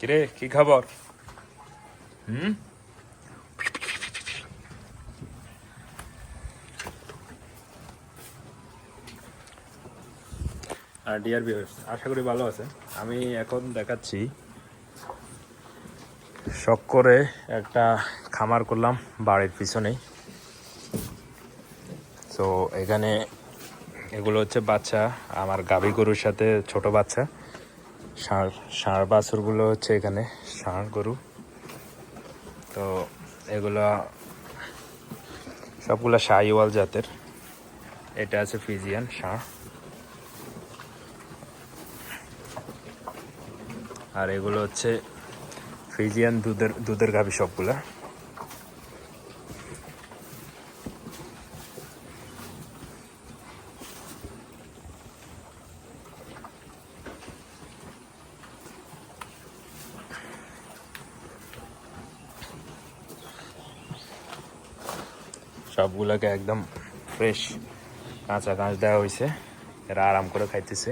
কিরে, কি খবর? হুম? আর ডিয়ার ভিউয়ার্স আশা করি ভালো আছে। আমি এখন দেখাচ্ছি শখ করে একটা খামার করলাম বাড়ির পিছনেই। তো এখানে এগুলো হচ্ছে বাচ্চা, আমার গাভী গরুর সাথে ছোট বাচ্চা। ষাঁড় ষাঁড় বাছুরগুলো হচ্ছে এখানে ষাঁড় গরু। তো এগুলো সবগুলো শাহিওয়াল জাতের। এটা আছে ফিজিয়ান ষাঁড় আর এগুলো হচ্ছে ফিজিয়ান দুধের দুধের গাভি সবগুলা। সবগুলাকে একদম ফ্রেশ কাঁচা ঘাস দেওয়া হয়েছে। এরা আরাম করে খাইতেছে।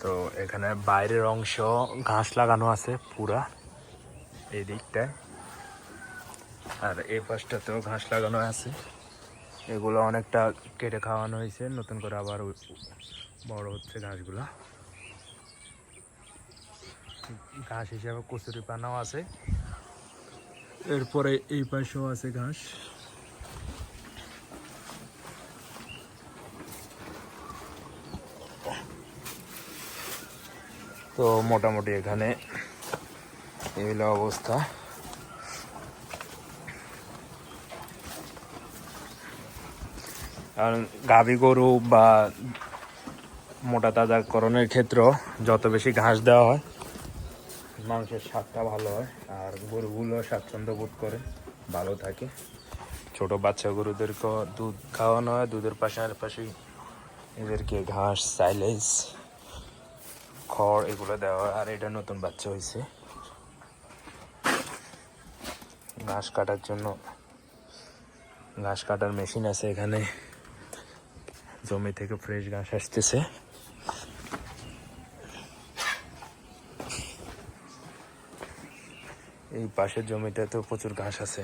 তো এখানে বাইরের অংশ ঘাস লাগানো আছে পুরা, এই দিকটায়। আর এই পাশটাতেও ঘাস লাগানো আছে। এগুলো অনেকটা কেটে খাওয়ানো হয়েছে, নতুন করে আবার বড় হচ্ছে ঘাসগুলো। ঘাস হিসাবে কচুরি পানাও আছে। এরপরে এই পাশেও আছে ঘাস। তো মোটামুটি এখানে এগুলো অবস্থা। আর গাভী গরু বা মোটা তাজাকরণের ক্ষেত্রেও যত বেশি ঘাস দেওয়া হয় মাংসের স্বাদটা ভালো হয়, আর গরুগুলো স্বাচ্ছন্দ্য বোধ করে, ভালো থাকে। ছোট বাচ্চা গরুদেরকেও দুধ খাওয়ানো হয়, দুধের পাশাপাশি এদেরকে ঘাস, সাইলেজ, খড় এগুলো দেওয়া হয়, আর এটা নতুন বাচ্চা হয়েছে। ঘাস কাটার জন্য, ঘাস কাটার মেশিন আছে এখানে। জমি থেকে ফ্রেশ ঘাস আসতেছে। এই পাশের জমিটাতেও প্রচুর ঘাস আছে।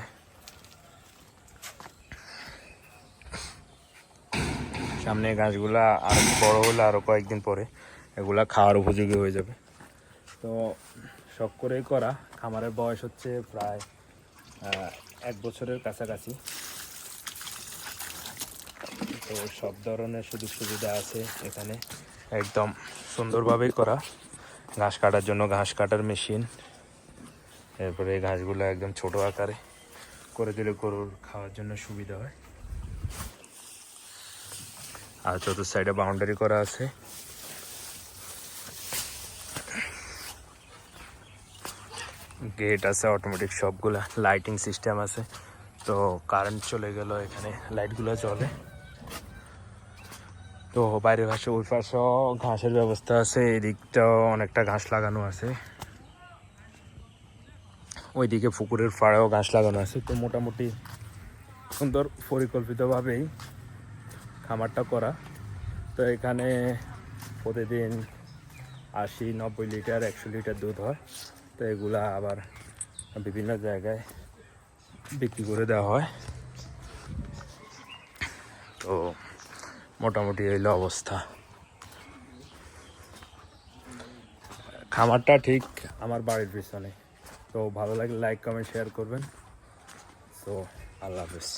সামনে ঘাসগুলা আর বড় হলে আরও কয়েকদিন পরে এগুলা খাওয়ার উপযোগী হয়ে যাবে। তো শখ করেই করা। খামারের বয়স হচ্ছে প্রায় এক বছরের কাছাকাছি। তো সব ধরনের সুযোগ সুবিধা আছে এখানে। একদম সুন্দরভাবেই করা। ঘাস কাটার জন্য ঘাস কাটার মেশিন। এরপরে এই ঘাসগুলো একদম ছোট আকারে করে দিলে গরুর খাওয়ার জন্য সুবিধা হয়। আর চতুর্থ সাইডে বাউন্ডারি করা আছে। গেট আছে অটোমেটিক সবগুলা লাইটিং সিস্টেম আছে। তো কারেন্ট চলে গেল, এখানে লাইটগুলো চলে তো বাইরের পাশে ওই পাশেও ঘাসের ব্যবস্থা আছে, এদিকটাও অনেকটা ঘাস লাগানো আছে। ওইদিকে পুকুরের ফাড়েও ঘাস লাগানো আছে। তো মোটামুটি সুন্দর পরিকল্পিতভাবেই খামারটা করা। তো এখানে প্রতিদিন আশি নব্বই লিটার, একশো লিটার দুধ হয়। তো এগুলা আবার বিভিন্ন জায়গায় বিক্রি করে দেওয়া হয়। তো মোটামুটি এইলো অবস্থা। খামারটা ঠিক আমার বাড়ির পিছনে। তো ভালো লাগলে লাইক কমেন্ট শেয়ার করবেন। তো আল্লাহ হাফেজ।